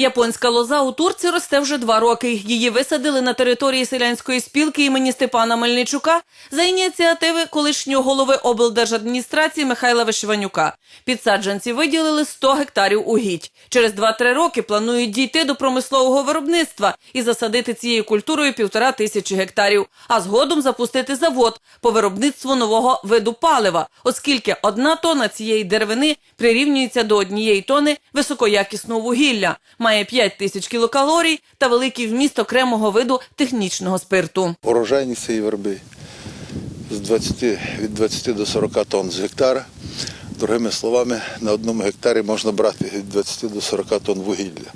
Японська лоза у Турці росте вже два роки. Її висадили на території селянської спілки імені Степана Мельничука за ініціативи колишнього голови облдержадміністрації Михайла Вишиванюка. Підсаджанці виділили 100 гектарів угідь. Через 2-3 роки планують дійти до промислового виробництва і засадити цією культурою півтора тисячі гектарів, а згодом запустити завод по виробництву нового виду палива, оскільки одна тонна цієї деревини прирівнюється до однієї тони високоякісного вугілля, має 5 тисяч кілокалорій та великий вміст окремого виду технічного спирту. Урожайність цієї верби з 20, від 20 до 40 тонн з гектара. Другими словами, на одному гектарі можна брати від 20 до 40 тонн вугілля.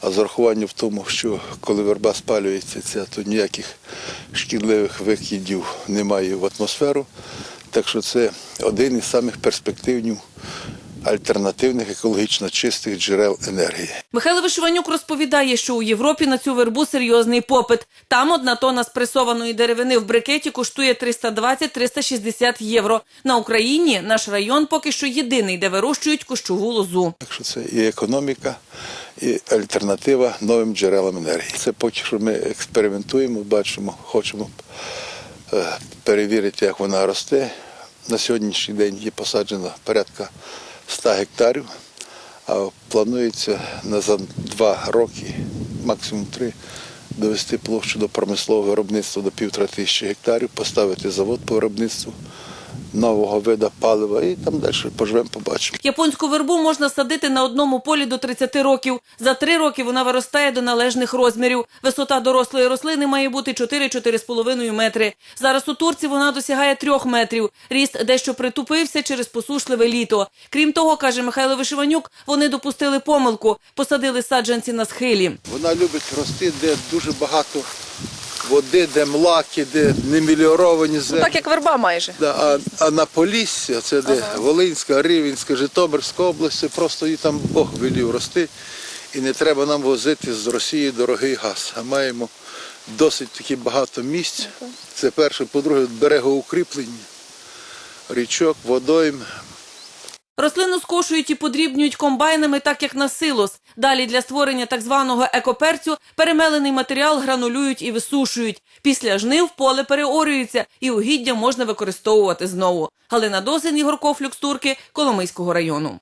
А з урахуванням в тому, що коли верба спалюється, ця, то ніяких шкідливих викидів немає в атмосферу. Так що це один із самих перспективних альтернативних екологічно чистих джерел енергії. Михайло Вишиванюк розповідає, що у Європі на цю вербу серйозний попит. Там одна тонна спресованої деревини в брикеті коштує 320-360 євро. На Україні наш район поки що єдиний, де вирощують кущову лозу. Так що це і економіка, і альтернатива новим джерелам енергії. Це поки що ми експериментуємо, бачимо, хочемо е, перевірити, як вона росте. На сьогоднішній день є посаджено порядка 100 гектарів, а планується на за два роки, максимум три, довести площу до промислового виробництва до півтора тисячі гектарів, поставити завод по виробництву нового виду палива і там далі поживемо, побачимо. Японську вербу можна садити на одному полі до 30 років. За три роки вона виростає до належних розмірів. Висота дорослої рослини має бути 4-4,5 метри. Зараз у Турці вона досягає 3 метрів. Ріст дещо притупився через посушливе літо. Крім того, каже Михайло Вишиванюк, вони допустили помилку, посадили саджанці на схилі. Вона любить рости, де дуже багато води, де млаки, де неміліоровані землі. Так як верба майже. Да, а, а на Полісся, це де Волинська, Рівенська, Житомирська область, просто їй там Бог велів рости. І не треба нам возити з Росії дорогий газ. А маємо досить таки багато місць. Це перше, по-друге, берегоукріплення, річок, водойм, Рослину скошують і подрібнюють комбайнами, так як на силос. Далі для створення так званого екоперцю перемелений матеріал гранулюють і висушують. Після жнив поле переорюється і угіддя можна використовувати знову. Галина Досин, Ігор Кофлюк Турки, Коломийського району.